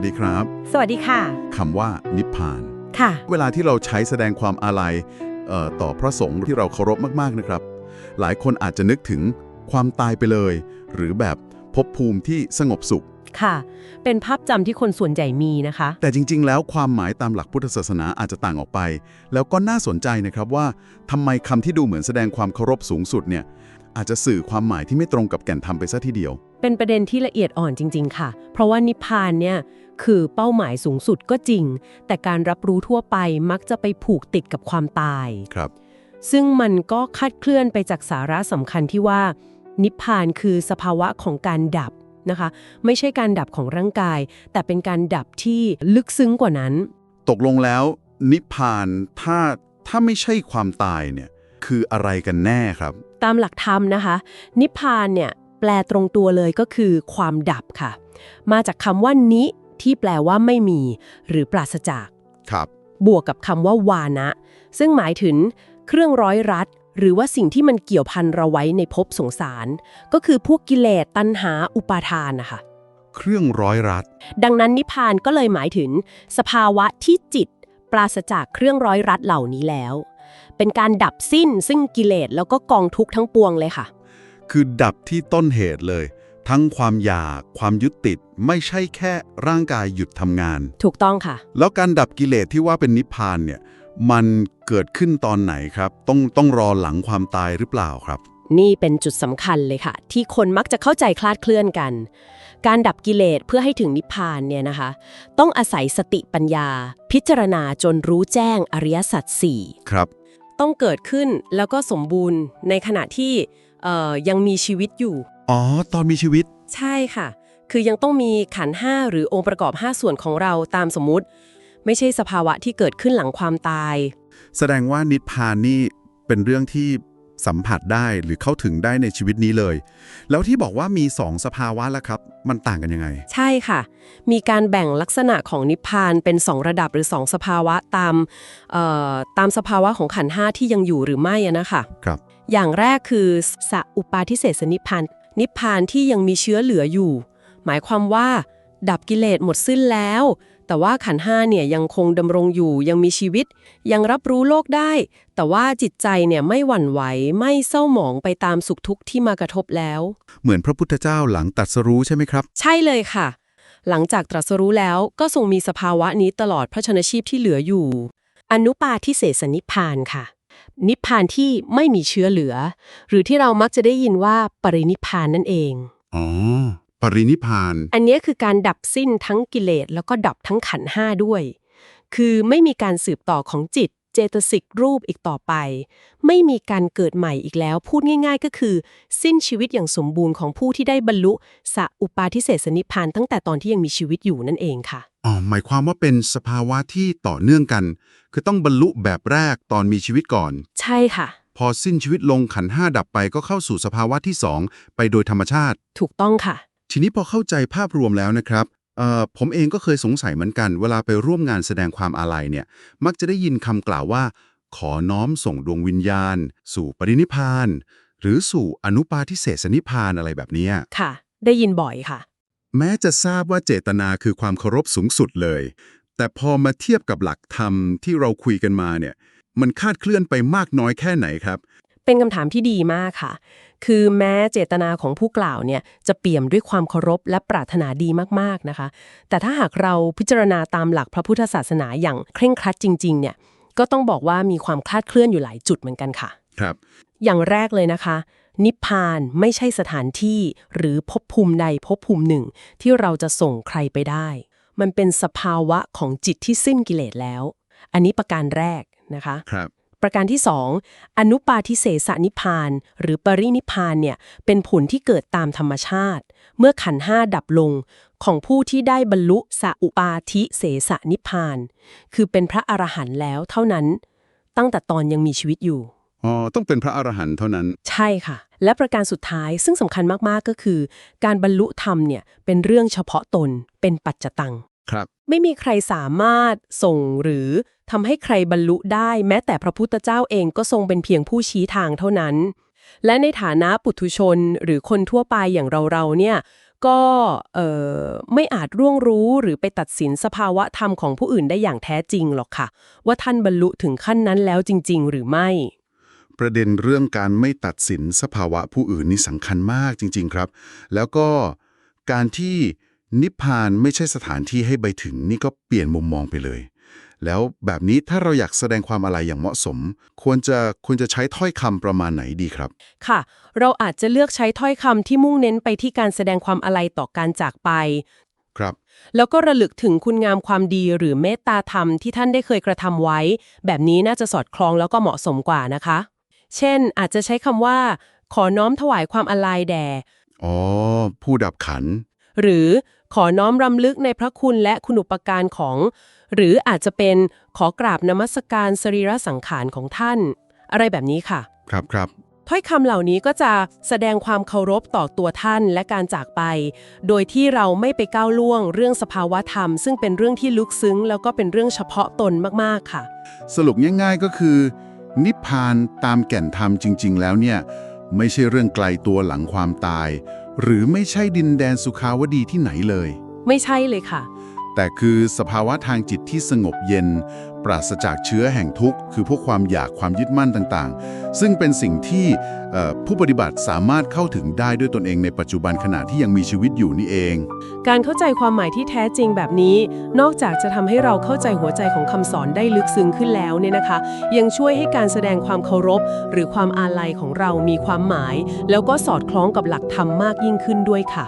วัสดีครับ สวัสดีค่ะคำว่านิพพาน ค่ะ เวลาที่เราใช้แสดงความอาลัยเอ่อต่อพระสงฆ์ที่เราเคารพมากๆนะครับ หลายคนอาจจะนึกถึงความตายไปเลย หรือแบบภพภูมิที่สงบสุข ค่ะ เป็นภาพจำที่คนส่วนใหญ่มีนะคะ แต่จริง ๆ แล้วความหมายตามหลักพุทธศาสนาอาจจะต่างออกไป แล้วก็น่าสนใจนะครับว่าทำไมคำที่ดูเหมือนแสดงความเคารพสูงสุดเนี่ยอาจจะสื่อความหมายที่ไม่ตรงกับแก่นธรรมไปซะทีเดียว เป็นประเด็นที่ละเอียดอ่อนจริง ๆ ค่ะ เพราะว่านิพพานเนี่ย คือเป้าหมายสูงสุดก็จริง แต่การรับรู้ทั่วไปมักจะไปผูกติดกับความตาย ครับ ซึ่งมันก็คลาดเคลื่อนไปจากสาระสำคัญที่ว่า นิพพานคือสภาวะของการดับนะคะ ไม่ใช่การดับของร่างกาย แต่เป็นการดับที่ลึกซึ้งกว่านั้น ตกลงแล้ว นิพพานถ้าถ้าไม่ใช่ความตายเนี่ย คืออะไรกันแน่ครับ ตามหลักธรรมนะคะ นิพพานเนี่ยแปลตรงตัวเลยก็คือความดับค่ะ มาจากคำว่านิ ที่แปลว่าไม่มี หรือปราศจาก ครับ บวกกับคำว่าวานะ ซึ่งหมายถึง เครื่องร้อยรัด หรือว่าสิ่งที่มันเกี่ยวพันเราไว้ในภพสงสาร ก็คือพวกกิเลสตัณหาอุปาทานนะคะเครื่องร้อยรัด ดังนั้นนิพพานก็เลยหมายถึง สภาวะที่จิต ปราศจากเครื่องร้อยรัดเหล่านี้แล้ว เป็นการดับสิ้นซึ่งกิเลสแล้วก็กองทุกข์ทั้งปวงเลยค่ะ คือดับที่ต้นเหตุเลย ทั้งความอยาก ความยึดติด ไม่ใช่แค่ร่างกายหยุดทำงาน ถูกต้องค่ะ แล้วการดับกิเลสที่ว่าเป็นนิพพานเนี่ยมันเกิดขึ้นตอนไหนครับ ต้องต้องรอหลังความตายหรือเปล่าครับ นี่เป็นจุดสำคัญเลยค่ะ ที่คนมักจะเข้าใจคลาดเคลื่อนกัน การดับกิเลสเพื่อให้ถึงนิพพานเนี่ยนะคะ ต้องอาศัยสติปัญญา พิจารณาจนรู้แจ้งอริยสัจสี่ครับ ต้องเกิดขึ้นแล้วก็สมบูรณ์ในขณะที่เอ่อยังมีชีวิตอยู่ อ๋อ ตอนมีชีวิต ใช่ค่ะ คือยังต้องมีขันธ์ห้าหรือองค์ประกอบ 5 ส่วนของเราตามสมมุติ ไม่ใช่สภาวะที่เกิดขึ้นหลังความตาย แสดงว่านิพพานนี่เป็นเรื่องที่สัมผัสได้หรือเข้าถึงได้ในชีวิตนี้เลย แล้วที่บอกว่ามีสองสภาวะแล้วครับ มันต่างกันยังไง ใช่ค่ะ มีการแบ่งลักษณะของนิพพานเป็น 2 ระดับหรือ 2 สภาวะตามเอ่อตามสภาวะของขันธ์ห้าที่ยังอยู่หรือไม่อะนะคะ ครับ อย่างแรกคือสอุปาทิเศสนิพพาน นิพพานที่ยังมีเชื้อเหลืออยู่ หมายความว่า ดับกิเลสหมดสิ้นแล้ว แต่ว่าขันธ์ห้าเนี่ยยังคงดำรงอยู่ยังมีชีวิต ยังรับรู้โลกได้ แต่ว่าจิตใจเนี่ยไม่หวั่นไหวไม่เศร้าหมองไปตามสุขทุกข์ที่มากระทบแล้ว เหมือนพระพุทธเจ้าหลังตรัสรู้ใช่ไหมครับ ใช่เลยค่ะ หลังจากตรัสรู้แล้วก็ทรงมีสภาวะนี้ตลอดพระชนชีพที่เหลืออยู่ อนุปาทิเสสนิพพานค่ะ นิพพานที่ไม่มีเชื้อเหลือ หรือที่เรามักจะได้ยินว่าปรินิพพานนั่นเอง อ๋อ ปรินิพพาน อันเนี้ยคือการดับสิ้นทั้งกิเลสแล้วก็ดับทั้งขันธ์ห้าด้วย คือไม่มีการสืบต่อของจิตเจ ตสิกรูปอีกต่อไป ไม่มีการเกิดใหม่อีกแล้ว พูดง่าย ๆ ก็คือ สิ้นชีวิตอย่างสมบูรณ์ของผู้ที่ได้บรรลุสัอุปาทิเศสนิพพานตั้งแต่ตอนที่ยังมีชีวิตอยู่นั่นเองค่ะอ๋อหมายความว่าเป็นสภาวะที่ต่อเนื่องกัน คือต้องบรรลุแบบแรกตอนมีชีวิตก่อน ใช่ค่ะ พอสิ้นชีวิตลงขันธ์ห้าดับไปก็เข้าสู่สภาวะที่สองไปโดยธรรมชาติ ถูกต้องค่ะ ทีนี้พอเข้าใจภาพรวมแล้วนะครับ เอ่อผมเองก็เคยสงสัยเหมือนกัน เวลาไปร่วมงานแสดงความอาลัยเนี่ย มักจะได้ยินคำกล่าวว่า ขอน้อมส่งดวงวิญญาณ สู่ปรินิพพาน หรือสู่อนุปาทิเศสนิพพานอะไรแบบเนี้ยค่ะ ได้ยินบ่อยค่ะ แม้จะทราบว่าเจตนาคือความเคารพสูงสุดเลย แต่พอมาเทียบกับหลักธรรมที่เราคุยกันมาเนี่ย มันคาดเคลื่อนไปมากน้อยแค่ไหนครับ เป็นคำถามที่ดีมากค่ะ คือแม้เจตนาของผู้กล่าวเนี่ยจะเปี่ยมด้วยความเคารพและปรารถนาดีมากๆนะคะ แต่ถ้าหากเราพิจารณาตามหลักพระพุทธศาสนาอย่างเคร่งครัดจริงๆเนี่ยก็ต้องบอกว่ามีความคลาดเคลื่อนอยู่หลายจุดเหมือนกันค่ะ ครับ อย่างแรกเลยนะคะ นิพพานไม่ใช่สถานที่หรือภพภูมิใดภพภูมิหนึ่ง ที่เราจะส่งใครไปได้ มันเป็นสภาวะของจิตที่สิ้นกิเลสแล้ว อันนี้ประการแรกนะคะ ครับ ประการที่ 2 อนุปาทิเสสนิพพาน หรือปรินิพพานเนี่ยเป็นผลที่เกิดตามธรรมชาติ เมื่อขันธ์ห้าดับลง ของผู้ที่ได้บรรลุสอุปาทิเสสนิพพาน คือเป็นพระอรหันต์แล้วเท่านั้น ตั้งแต่ตอนยังมีชีวิตอยู่อ๋อต้องเป็นพระอรหันต์เท่านั้น ใช่ค่ะ และประการสุดท้ายซึ่งสำคัญมากๆก็คือ การบรรลุธรรมเนี่ยเป็นเรื่องเฉพาะตนเป็นปัจจตัง ครับ ไม่มีใครสามารถส่งหรือทำให้ใครบรรลุได้ แม้แต่พระพุทธเจ้าเองก็ทรงเป็นเพียงผู้ชี้ทางเท่านั้น และในฐานะปุถุชนหรือคนทั่วไปอย่างเราๆเนี่ยก็เอ่อไม่อาจร่วงรู้หรือไปตัดสินสภาวะธรรมของผู้อื่นได้อย่างแท้จริงหรอกค่ะ ว่าท่านบรรลุถึงขั้นนั้นแล้วจริง ๆ หรือไม่ ประเด็นเรื่องการไม่ตัดสินสภาวะผู้อื่นนี่สำคัญมากจริง ๆ ครับ แล้วก็การที่ นิพพานไม่ใช่สถานที่ให้ไปถึงนี่ก็เปลี่ยนมุมมองไปเลย แล้วแบบนี้ถ้าเราอยากแสดงความอะไรอย่างเหมาะสม ควรจะควรจะใช้ถ้อยคำประมาณไหนดีครับ ค่ะ เราอาจจะเลือกใช้ถ้อยคำที่มุ่งเน้นไปที่การแสดงความอาลัยต่อการจากไป ครับ แล้วก็ระลึกถึงคุณงามความดีหรือเมตตาธรรมที่ท่านได้เคยกระทำไว้ แบบนี้น่าจะสอดคล้องแล้วก็เหมาะสมกว่านะคะ เช่น อาจจะใช้คำว่า ขอน้อมถวายความอาลัยแด่อ๋อผู้ดับขัน หรือขอน้อมรำลึกในพระคุณและคุณอุปการของ หรืออาจจะเป็นขอกราบนมัสการสรีระสังขารของท่าน อะไรแบบนี้ค่ะ ครับครับถ้อยคำเหล่านี้ก็จะแสดงความเคารพต่อตัวท่านและการจากไป โดยที่เราไม่ไปก้าวล่วงเรื่องสภาวะธรรม ซึ่งเป็นเรื่องที่ลึกซึ้ง แล้วก็เป็นเรื่องเฉพาะตนมากๆค่ะ สรุปง่ายๆก็คือ นิพพานตามแก่นธรรมจริง ๆ แล้วเนี่ย ไม่ใช่เรื่องไกลตัวหลังความตาย หรือไม่ใช่ดินแดนสุขาวดีที่ไหนเลย ไม่ใช่เลยค่ะ แต่คือสภาวะทางจิตที่สงบเย็น ปราศจากเชื้อแห่งทุกข์ คือพวกความอยากความยึดมั่นต่างๆ ซึ่งเป็นสิ่งที่ผู้ปฏิบัติสามารถเข้าถึงได้ด้วยตนเองในปัจจุบันขณะที่ยังมีชีวิตอยู่นี่เอง การเข้าใจความหมายที่แท้จริงแบบนี้ นอกจากจะทำให้เราเข้าใจหัวใจของคำสอนได้ลึกซึ้งขึ้นแล้วเนี่ยนะคะ ยังช่วยให้การแสดงความเคารพ หรือความอาลัยของเรามีความหมาย แล้วก็สอดคล้องกับหลักธรรมมากยิ่งขึ้นด้วยค่ะ